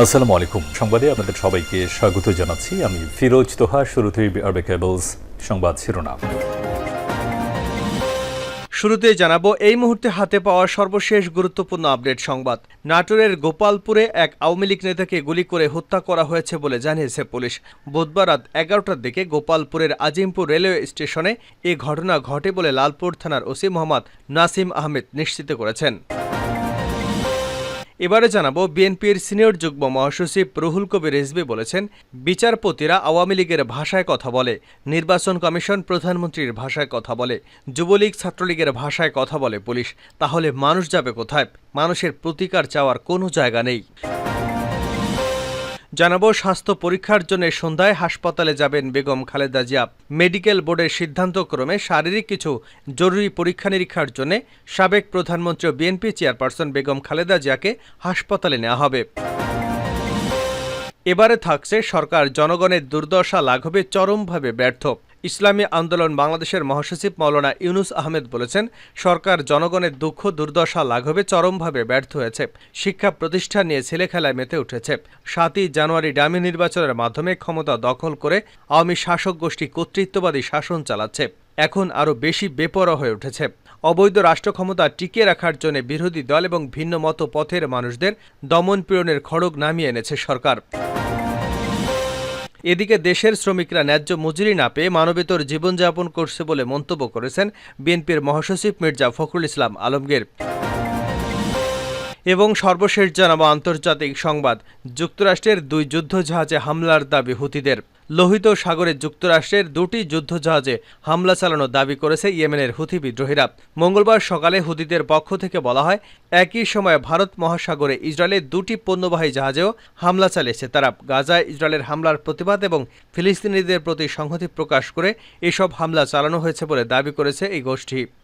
আসসালামু আলাইকুম। সংবাদে আপনাদের সবাইকে স্বাগত জানাচ্ছি। আমি ফিরোজ তোহা, শুরুতেই আরবে কেবলস সংবাদ শিরোনাম। শুরুতে জানাব, এই মুহূর্তে হাতে পাওয়া সর্বশেষ গুরুত্বপূর্ণ আপডেট সংবাদ। নাটোরের গোপালপুরে এক আওয়ামী লীগ নেতাকে গুলি করে হত্যা করা হয়েছে বলে জানিয়েছে পুলিশ। বুধবার রাত এগারোটার দিকে গোপালপুরের আজিমপুর রেলওয়ে স্টেশনে এ ঘটনা ঘটে বলে লালপুর থানার ওসি মোহাম্মদ নাসিম আহমেদ নিশ্চিত করেছেন। এবারে জানাব বিএনপির সিনিয়র যুগ্ম মহাসচিব রুহুল কবির রেজবি বলেছেন, বিচারপতিরা আওয়ামী লীগের ভাষায় কথা বলে, নির্বাচন কমিশন প্রধানমন্ত্রীর ভাষায় কথা বলে, যুবলীগ ছাত্রলীগের ভাষায় কথা বলে পুলিশ, তাহলে মানুষ যাবে কোথায়? মানুষের প্রতিকার চাওয়ার কোনো জায়গা নেই। জানাব, স্বাস্থ্য পরীক্ষার জন্য সন্ধ্যায় হাসপাতালে যাবেন বেগম খালেদা জিয়া। মেডিকেল বোর্ডের সিদ্ধান্তক্রমে শারীরিক কিছু জরুরি পরীক্ষা নিরীক্ষার জন্য সাবেক প্রধানমন্ত্রী বিএনপি চেয়ারপারসন বেগম খালেদা জিয়াকে হাসপাতালে নেওয়া হবে। এবারে থাকছে সরকার জনগণের দুর্দশা লাঘবে চরমভাবে ব্যর্থ। ইসলামী আন্দোলন বাংলাদেশের মহাসচিব মৌলানা ইউনুস আহমেদ বলেছেন, সরকার জনগণের দুঃখ, দুর্দশা লাঘবে চরমভাবে ব্যর্থ হয়েছে। শিক্ষা প্রতিষ্ঠান নিয়ে ছেলেখেলায় মেতে উঠেছে। সাতই জানুয়ারি ডামি নির্বাচনের মাধ্যমে ক্ষমতা দখল করে আওয়ামী শাসক গোষ্ঠী কর্তৃত্ববাদী শাসন চালাচ্ছে। এখন আরও বেশি বেপরোয়া হয়ে উঠেছে। অবৈধ রাষ্ট্র ক্ষমতা টিকিয়ে রাখার জন্য বিরোধী দল এবং ভিন্ন মত পথের মানুষদের দমন পীড়নের খড়গ নামিয়ে এনেছে সরকার। এদিকে দেশের শ্রমিকরা ন্যায্য মজুরি না পেয়ে মানবেতর জীবনযাপন করছে বলে মন্তব্য করেছেন বিএনপির মহাসচিব মির্জা ফখরুল ইসলাম আলমগীর। এবং সর্বশেষ জানাব আন্তর্জাতিক সংবাদ। যুক্তরাষ্ট্রের দুই যুদ্ধজাহাজে হামলার দাবি হুতিদের। লোহিত সাগরে যুক্তরাষ্ট্রের দুটি যুদ্ধজাহাজে হামলা চালানোর দাবি করেছে ইয়েমেনের হুথি বিদ্রোহীরা। মঙ্গলবার সকালে হুতিদের পক্ষ থেকে বলা হয়, একই সময়ে ভারত মহাসাগরে ইসরায়েলের দুটি পণ্যবাহী জাহাজেও হামলা চালিয়েছে তারা। গাজায় ইসরায়েলের হামলার প্রতিবাদ এবং ফিলিস্তিনিদের প্রতি সংহতি প্রকাশ করে এসব হামলা চালানো হয়েছে বলে দাবি করেছে এই গোষ্ঠী।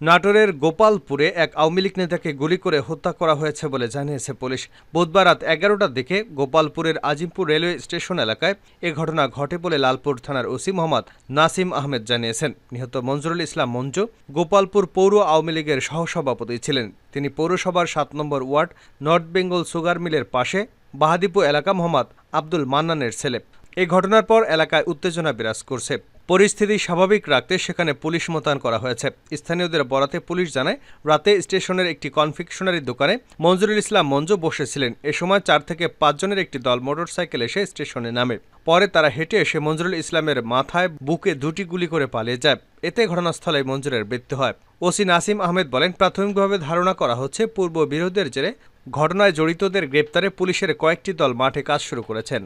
নাটোরের গোপালপুরে এক আওয়ামী লীগ নেতাকে গুলি করে হত্যা করা হয়েছে বলে জানিয়েছে পুলিশ। বুধবার রাত এগারোটার দিকে গোপালপুরের আজিমপুর রেলওয়ে স্টেশন এলাকায় এ ঘটনা ঘটে বলে লালপুর থানার ওসি মোহাম্মদ নাসিম আহমেদ জানিয়েছেন। নিহত মঞ্জুরুল ইসলাম মঞ্জু গোপালপুর পৌর আওয়ামী লীগের সহসভাপতি ছিলেন। তিনি পৌরসভার সাত number ward north Bengal sugar মিলের পাশে বাহাদিপু এলাকা মোহাম্মদ আব্দুল মান্নানের ছেলে। এই ঘটনার পর এলাকায় উত্তেজনা বিরাজ করছে। পরিস্থিতি স্বাভাবিক রাখতে সেখানে পুলিশ মোতায়েন করা হয়েছে। স্থানীয়দের বরাতে পুলিশ জানায়, রাতে স্টেশনের একটি কনফেকশনারি দোকানে মঞ্জুরুল ইসলাম মঞ্জু বসেছিলেন। এ সময় চার থেকে পাঁচজনের একটি দল মোটরসাইকেল এসে স্টেশনে নামে। পরে তারা হেঁটে এসে মঞ্জুরুল ইসলামের মাথায় বুকে দুটি গুলি করে পালিয়ে যায়। এতে ঘটনাস্থলে মঞ্জুরের মৃত্যু হয়। ওসি নাসিম আহমেদ বলেন, প্রাথমিকভাবে ধারণা করা হচ্ছে, পূর্ব বিরোধের জেরে ঘটনায় জড়িতদের গ্রেপ্তারে পুলিশের কয়েকটি দল মাঠে কাজ শুরু করেছেন।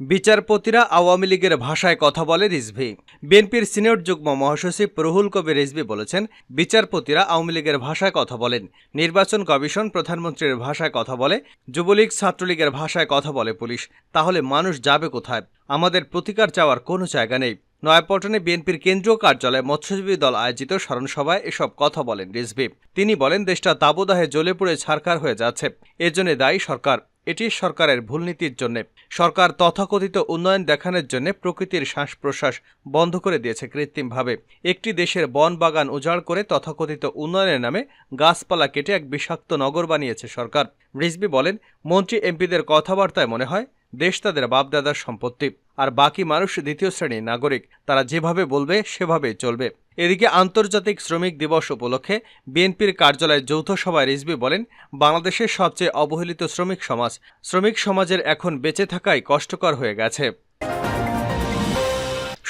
বিচারপতিরা আওয়ামী লীগের ভাষায় কথা বলে রিজভি। বিএনপির সিনিয়র যুগ্ম মহাসচিব রুহুল কবির রিজভি বলেছেন, বিচারপতিরা আওয়ামী লীগের ভাষায় কথা বলেন। নির্বাচন কমিশন প্রধানমন্ত্রীর ভাষায় কথা বলে, যুবলীগ ছাত্রলীগের ভাষায় কথা বলে পুলিশ। তাহলে মানুষ যাবে কোথায়? আমাদের প্রতিকার চাওয়ার কোনো জায়গা নেই। নয়াপল্টনে বিএনপির কেন্দ্রীয় কার্যালয়ে মৎস্যজীবী দল আয়োজিত স্মরণ সভায় এসব কথা বলেন রিজভি। তিনি বলেন, দেশটা তাবদাহে জ্বলে পুড়ে ছারখার হয়ে যাচ্ছে। এজন্য দায়ী সরকার। এটি সরকারের ভুল নীতির জন্য। সরকার তথাকথিত উন্নয়ন দেখানোর জন্য প্রকৃতির শ্বাস প্রশ্বাস বন্ধ করে দিয়েছে কৃত্রিমভাবে। একটি দেশের বন বাগান উজাড় করে তথাকথিত উন্নয়নের নামে গাছপালা কেটে এক বিষাক্ত নগর বানিয়েছে সরকার। রিজবি বলেন, মন্ত্রী এমপিদের কথাবার্তায় মনে হয়, দেশ তাদের বাপদাদার সম্পত্তি। আর বাকি মানুষ দ্বিতীয় শ্রেণির নাগরিক, তারা যেভাবে বলবে, সেভাবেই চলবে। এদিকে আন্তর্জাতিক শ্রমিক দিবস উপলক্ষে বিএনপির কার্যালয়ে যৌথ সভায় রিজবি বলেন, বাংলাদেশের সবচেয়ে অবহেলিত শ্রমিক সমাজ। শ্রমিক সমাজের এখন বেঁচে থাকাই কষ্টকর হয়ে গেছে।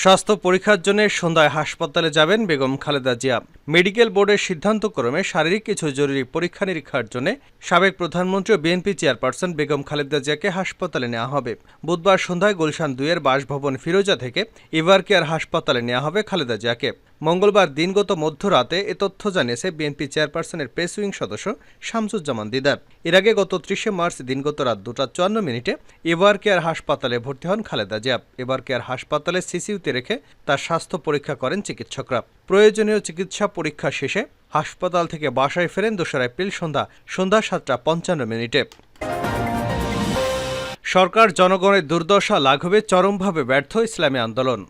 স্বাস্থ্য পরীক্ষার জন্য সন্ধ্যায় হাসপাতালে যাবেন বেগম খালেদা জিয়া। মেডিকেল বোর্ডের সিদ্ধান্তক্রমে শারীরিক কিছু জরুরি পরীক্ষা নিরীক্ষার জন্য সাবেক প্রধানমন্ত্রী বিএনপি চেয়ারপারসন বেগম খালেদা জিয়াকে হাসপাতালে নেওয়া হবে। বুধবার সন্ধ্যায় গুলশান দুইয়ের বাসভবন ফিরোজা থেকে ইভার কেয়ার হাসপাতালে নেওয়া হবে খালেদা জিয়াকে। মঙ্গলবার দিনগত মধ্যরাতে এ তথ্য জানিয়েছে বিএনপি চেয়ারপারসনের প্রেস উইং সদস্য শামসুজ্জামান দিদার। এর আগে গত ত্রিশে মার্চ দিনগত রাত দুটা চুয়ান্ন মিনিটে এবার কেয়ার হাসপাতালে ভর্তি হন খালেদা জিয়া। এবার কেয়ার হাসপাতালে সিসিউতে রেখে তার স্বাস্থ্য পরীক্ষা করেন চিকিৎসকরা। প্রয়োজনীয় চিকিৎসা পরীক্ষা শেষে হাসপাতাল থেকে বাসায় ফেরেন দোসরা এপ্রিল সন্ধ্যা সন্ধ্যা সাতটা পঞ্চান্ন মিনিটে। সরকার জনগণের দুর্দশা লাঘবে চরমভাবে ব্যর্থ ইসলামী আন্দোলন।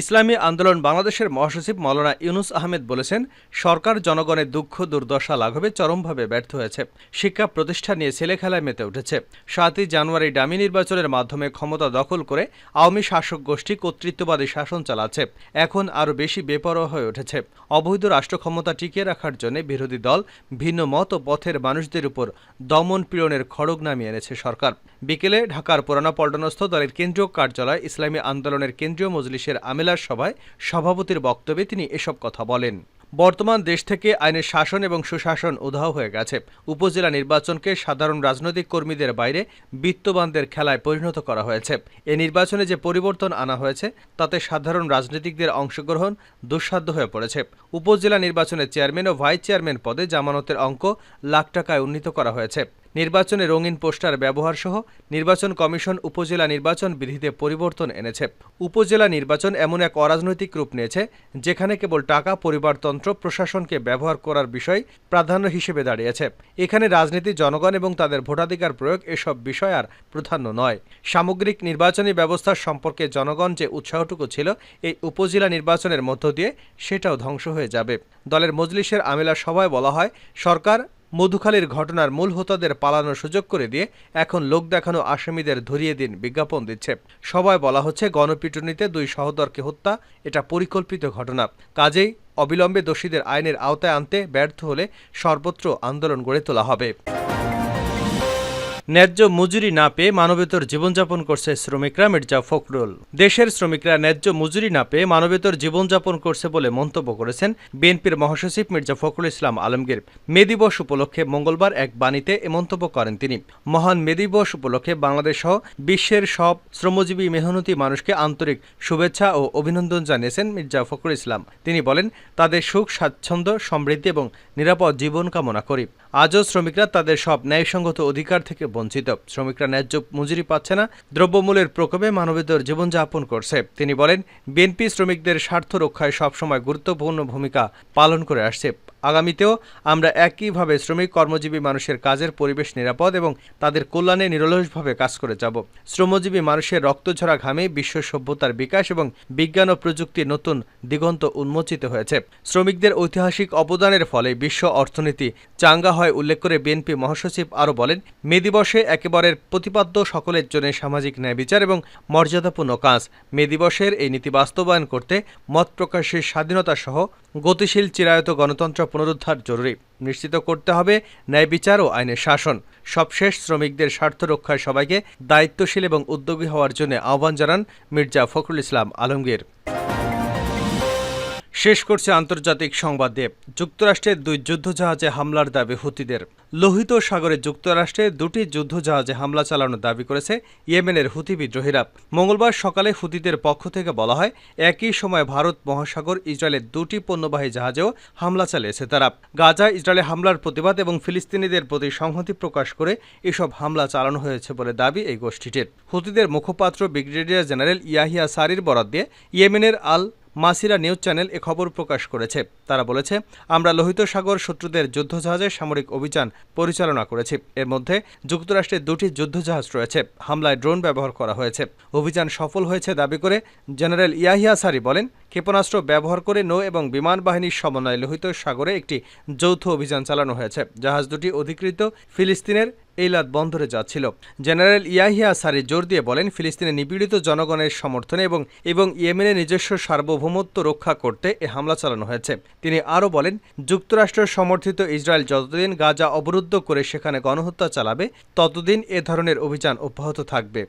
ইসলামী আন্দোলন বাংলাদেশের মহাসচিব মৌলানা ইউনুস আহমেদ বলেছেন, সরকার জনগণের দুঃখ, দুর্দশা লাঘবে চরমভাবে ব্যর্থ হয়েছে। শিক্ষা প্রতিষ্ঠান নিয়ে ছেলেখেলায় মেতে উঠেছে। সাতই জানুয়ারি ডামি নির্বাচনের মাধ্যমে ক্ষমতা দখল করে আওয়ামী শাসক গোষ্ঠী কর্তৃত্ববাদী শাসন চালাচ্ছে। এখন আরও বেশি বেপরোয়া হয়ে উঠেছে। অবৈধ রাষ্ট্র ক্ষমতা টিকিয়ে রাখার জন্য বিরোধী দল ভিন্ন মত ও পথের মানুষদের উপর দমন পীড়নের খড়গ নামিয়ে এনেছে সরকার। বিকেলে ঢাকার পুরানা পল্টনস্থ দলের কেন্দ্রীয় কার্যালয় ইসলামী আন্দোলনের কেন্দ্রীয় মজলিসের আমেলার সভায় সভাপতির বক্তব্যে তিনি এসব কথা বলেন। বর্তমান দেশ থেকে আইনের শাসন এবং সুশাসন উধাও হয়ে গেছে। উপজেলা নির্বাচনকে সাধারণ রাজনৈতিক কর্মীদের বাইরে বিত্তবানদের খেলায় পরিণত করা হয়েছে। এ নির্বাচনে যে পরিবর্তন আনা হয়েছে, তাতে সাধারণ রাজনীতিকদের অংশগ্রহণ দুঃসাধ্য হয়ে পড়েছে। উপজেলা নির্বাচনের চেয়ারম্যান ও ভাইস চেয়ারম্যান পদে জামানতের অঙ্ক লাখ টাকায় উন্নীত করা হয়েছে। নির্বাচনে রঙিন পোস্টার ব্যবহার সহ নির্বাচন কমিশন উপজেলা নির্বাচন বিধিতে পরিবর্তন এনেছে। উপজেলা নির্বাচন এমন এক অরাজনৈতিক রূপ নিয়েছে, যেখানে কেবল টাকা পরিবারতন্ত্র প্রশাসনকে ব্যবহার করার বিষয় প্রাধান্য হিসেবে দাঁড়িয়েছে। এখানে রাজনীতি, জনগণ এবং তাদের ভোটাধিকার প্রয়োগ এসব বিষয় আর প্রাধান্য নয়। সামগ্রিক নির্বাচনী ব্যবস্থা সম্পর্কে জনগণ যে উৎসাহটুকু ছিল এই উপজেলা নির্বাচনের মধ্য দিয়ে সেটাও ধ্বংস হয়ে যাবে। দলের মজলিসের আমেলা সভায় বলা হয়, সরকার মধুখালীর ঘটনার মূল হোতাদের পালানোর সুযোগ করে দিয়ে এখন লোক দেখানো আসামিদের ধরিয়ে দিন বিজ্ঞাপন দিচ্ছে। সবাই বলা হচ্ছে, গণপিটুনিতে দুই সহদরকে হত্যা, এটা পরিকল্পিত ঘটনা। কাজেই অবিলম্বে দোষীদের আইনের আওতায় আনতে ব্যর্থ হলে সর্বত্র আন্দোলন গড়ে তোলা হবে। ন্যায্য মজুরি না পেয়ে মানবেতর জীবনযাপন করছে শ্রমিকরা মির্জা ফখরুল। দেশের শ্রমিকরা ন্যায্য মজুরি না পেয়ে মানবেতর জীবনযাপন করছে বলে মন্তব্য করেছেন বিএনপির মহাসচিব মির্জা ফখরুল ইসলাম আলমগীর। মে দিবস উপলক্ষে মঙ্গলবার এক বাণীতে এ মন্তব্য করেন তিনি। মহান মে দিবস উপলক্ষে বাংলাদেশ সহ বিশ্বের সব শ্রমজীবী মেহনতি মানুষকে আন্তরিক শুভেচ্ছা ও অভিনন্দন জানিয়েছেন মির্জা ফখরুল ইসলাম। তিনি বলেন, তাদের সুখ, স্বাচ্ছন্দ্য, সমৃদ্ধি এবং নিরাপদ জীবন কামনা করি। আজও শ্রমিকরা তাদের সব ন্যায়সঙ্গত অধিকার থেকে শ্রমিকরা ন্যায্য মজুরি পাচ্ছে না। দ্রব্যমূল্যের প্রকোপে মানবেতর জীবনযাপন করছে। তিনি বলেন, বিএনপি শ্রমিকদের স্বার্থ রক্ষায় সবসময় গুরুত্বপূর্ণ ভূমিকা পালন করে আসছে। আগামীতেও আমরা একইভাবে শ্রমিক কর্মজীবী মানুষের কাজের পরিবেশ নিরাপদ এবং তাদের কল্যাণে নিরলসভাবে কাজ করে যাব। শ্রমজীবী মানুষের রক্তঝরা ঘামে বিশ্ব সভ্যতার বিকাশ এবং বিজ্ঞান ও প্রযুক্তির নতুন দিগন্ত উন্মোচিত হয়েছে। শ্রমিকদের ঐতিহাসিক অবদানের ফলে বিশ্ব অর্থনীতি চাঙ্গা হয় উল্লেখ করে বিএনপি মহাসচিব আরও বলেন, মে দিবসে একেবারের প্রতিপাদ্য সকলের জন্য সামাজিক ন্যায় বিচার এবং মর্যাদাপূর্ণ কাজ। মে দিবসের এই নীতি বাস্তবায়ন করতে মত প্রকাশের স্বাধীনতা সহ গতিশীল চিরায়ত গণতন্ত্র পুনরুদ্ধার জরুরি। নিশ্চিত করতে হবে ন্যায় বিচার ও আইনের শাসন। সবশেষ শ্রমিকদের স্বার্থ রক্ষায় সবাইকে দায়িত্বশীল এবং উদ্যোগী হওয়ার জন্য আহ্বান জানান মির্জা ফখরুল ইসলাম আলমগীর। শেষ করছে আন্তর্জাতিক সংবাদ যুক্তরাষ্ট্রের দুই যুদ্ধজাহাজে হামলার দাবি হুতিদের। লোহিত সাগরে যুক্তরাষ্ট্রে দুটি যুদ্ধজাহাজে হামলা চালানোর দাবি করেছে ইয়েমেনের হুতি বিদ্রোহীরা। মঙ্গলবার সকালে হুতিদের পক্ষ থেকে বলা হয়, একই সময় ভারত মহাসাগর ইসরায়েলের দুটি পণ্যবাহী জাহাজেও হামলা চালিয়েছে তারা। গাজা, ইসরায়েলে হামলার প্রতিবাদ এবং ফিলিস্তিনিদের প্রতি সংহতি প্রকাশ করে এসব হামলা চালানো হয়েছে বলে দাবি এই গোষ্ঠীটির। হুতিদের মুখপাত্র ব্রিগেডিয়ার জেনারেল ইয়াহিয়া সারির বরাদ দিয়ে ইয়েমেনের আল মাসিরা নিউজ চ্যানেল এ খবর প্রকাশ করেছে। তারা বলেছে, আমরা লোহিত সাগর শত্রুদের যুদ্ধজাহাজের সামরিক অভিযান পরিচালনা করেছি। এর মধ্যে যুক্তরাষ্ট্রে দুটি যুদ্ধজাহাজ রয়েছে, হামলায় ড্রোন ব্যবহার করা হয়েছে। অভিযান সফল হয়েছে দাবি করে জেনারেল ইয়াহিয়া সারি বলেন, ক্ষেপণাস্ত্র ব্যবহার করে নৌ এবং বিমান বাহিনীর সমন্বয়ে লোহিত সাগরে একটি যৌথ অভিযান চালানো হয়েছে। জাহাজ দুটি অধিকৃত ফিলিস্তিনের এইলাদ বন্দরে যাচ্ছিল। জেনারেল ইয়াহিয়া সারি জোর দিয়ে বলেন, ফিলিস্তিনে নিপীড়িত জনগণের সমর্থনে এবং এবং ইয়েমেনের নিজস্ব সার্বভৌমত্ব রক্ষা করতে এ হামলা চালানো হয়েছে। তিনি আরও বলেন, যুক্তরাষ্ট্র সমর্থিত ইসরায়েল যতদিন গাজা অবরুদ্ধ করে সেখানে গণহত্যা চালাবে, ততদিন এ ধরনের অভিযান অব্যাহত থাকবে।